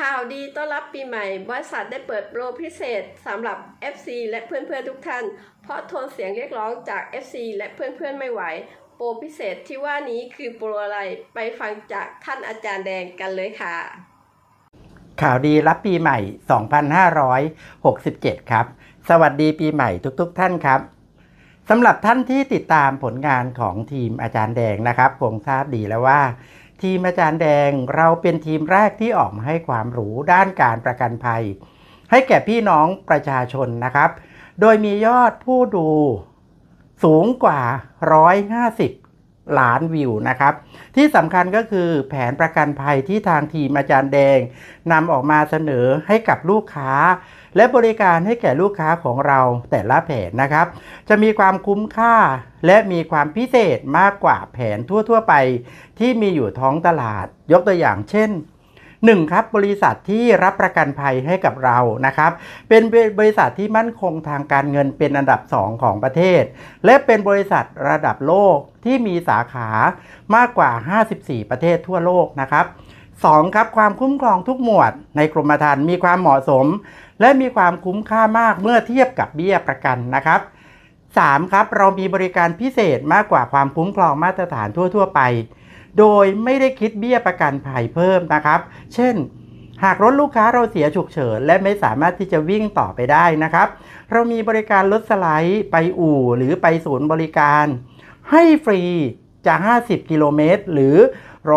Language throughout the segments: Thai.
ข่าวดีต้อนรับปีใหม่ บริษัทได้เปิดโปรพิเศษสำหรับ FC และเพื่อนๆทุกท่าน เพราะทนเสียงเรียกร้องจาก FC และเพื่อนๆไม่ไหว โปรพิเศษที่ว่านี้คือโปรอะไรไปฟังจากท่านอาจารย์แดงกันเลยค่ะ ข่าวดีรับปีใหม่ 2567 ครับ สวัสดีปีใหม่ทุกๆทท่านครับสำหรับท่านที่ติดตามผลงานของทีมอาจารย์แดงนะครับคงทราบดีแล้วว่า ทีมอาจารย์แดงเราเป็นทีมแรกที่ออกมาให้ความรู้ด้านการประกันภัย ให้แก่พี่น้องประชาชนนะครับ โดยมียอดผู้ดูสูงกว่า 150 ล้านวิวนะครับ ที่สำคัญก็คือแผนประกันภัยที่ทางทีมอาจารย์แดงนำออกมาเสนอให้กับลูกค้า และบริการให้แก่ลูกค้าของเราแต่ละแผนนะครับ จะมีความคุ้มค่าและมีความพิเศษมากกว่าแผนทั่ว ๆ ไป ที่มีอยู่ท้องตลาดยกตัวอย่างเช่น 1. ครับบริษัทที่รับประกันภัยให้กับเรานะครับ เป็นบริษัทที่มั่นคงทางการเงินเป็นอันดับ 2 ของประเทศ และเป็นบริษัทระดับโลกที่มีสาขามากกว่า 54 ประเทศทั่วโลกนะครับ 2. ครับความคุ้มครองทุกหมวดในกรมธรรม์มีความเหมาะสม และมีความคุ้มค่ามากเมื่อเทียบกับเบี้ยประกันนะครับ 3. ครับเรามีบริการพิเศษมากกว่าความคุ้มครองมาตรฐานทั่ว ๆ ไป โดยไม่ได้คิดเบี้ยประกันภัยเพิ่มนะครับ เช่น หากรถลูกค้าเราเสียฉุกเฉิน และไม่สามารถที่จะวิ่งต่อไปได้นะครับ เรามีบริการรถสไลด์ไปอู่หรือไปศูนย์บริการ ให้ฟรีจาก 50 กิโลเมตร หรือ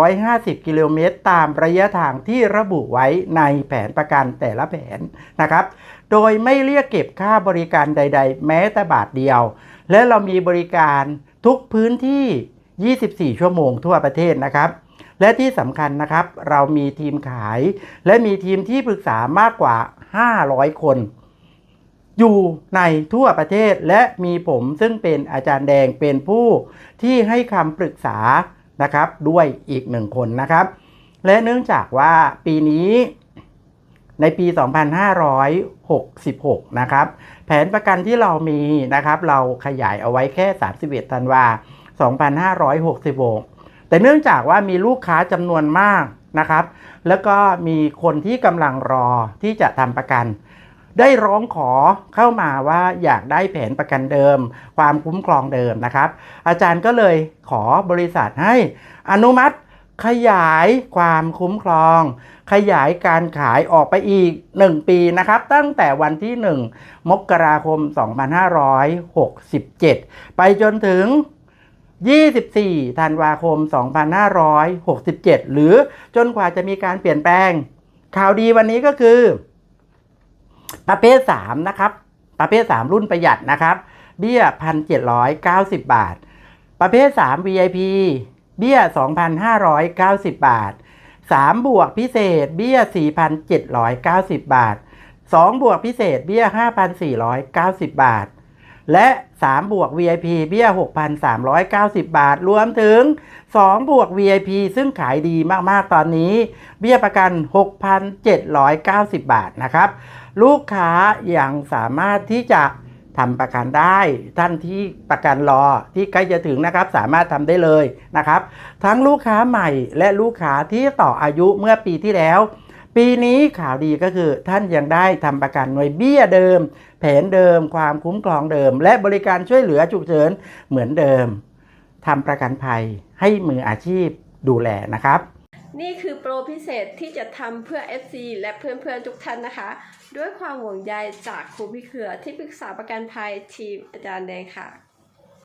150 กิโลเมตร ตามระยะทางที่ระบุไว้ในแผนประกันแต่ละแผนนะครับ โดยไม่เรียกเก็บค่าบริการใด ๆ แม้แต่บาทเดียว และเรามีบริการทุกพื้นที่ 24 ชั่วโมงทั่วประเทศนะครับ และที่สำคัญนะครับเรามีทีมขาย และมีทีมที่ปรึกษามากกว่า 500 คน อยู่ในทั่วประเทศและมีผมซึ่งเป็นอาจารย์แดงเป็นผู้ที่ให้คำปรึกษานะครับด้วยอีกหนึ่งคนนะครับ และเนื่องจากว่าปีนี้ในปี 2566 นะครับ แผนประกันที่เรามีนะครับ เราขยายเอาไว้แค่ 31 ธันวา 2566 แต่เนื่องจากว่ามีลูกค้าจำนวนมากนะครับ แล้วก็มีคนที่กำลังรอที่จะทำประกัน ได้ร้องขอเข้ามาว่าอยากได้แผนประกันเดิม ความคุ้มครองเดิมนะครับ อาจารย์ก็เลยขอบริษัทให้อนุมัติขยายความคุ้มครอง ขยายการขายออกไปอีก 1 ปีนะครับ ตั้งแต่วันที่ 1 มกราคม 2567 ไปจนถึง 24 ธันวาคม 2567 หรือจนกว่าจะมีการเปลี่ยนแปลง ข่าวดีวันนี้ก็คือ ประเภท 3 นะครับ ประเภท 3 รุ่นประหยัดนะครับ เบี้ย 1,790 บาท ประเภท 3 VIP เบี้ย 2,590 บาท 3 บวกพิเศษ เบี้ย 4,790 บาท 2 บวกพิเศษ เบี้ย 5,490 บาท และ 3 บวก VIP เบี้ย 6,390 บาท รวมถึง 2 บวก VIP ซึ่งขายดีมาก ๆ ตอนนี้ เบี้ยประกัน 6,790 บาทนะครับ ลูกค้ายังสามารถที่จะทำประกันได้ ท่านที่ประกันรอที่ใกล้จะถึงนะครับ สามารถทำได้เลยนะครับ ทั้งลูกค้าใหม่และลูกค้าที่ต่ออายุเมื่อปีที่แล้ว ปีนี้ข่าวดีก็คือท่านยังได้ทำประกันหน่วยเบี้ยเดิม แผนเดิม ความคุ้มครองเดิม และบริการช่วยเหลือฉุกเฉินเหมือนเดิมทำประกันภัยให้มืออาชีพดูแลนะครับ นี่คือโปรพิเศษที่จะทำเพื่อ FC และเพื่อนๆทุกท่านนะคะ ด้วยความห่วงใยจากครูพี่เขือที่ปรึกษาประกันภัยทีมอาจารย์แดงค่ะ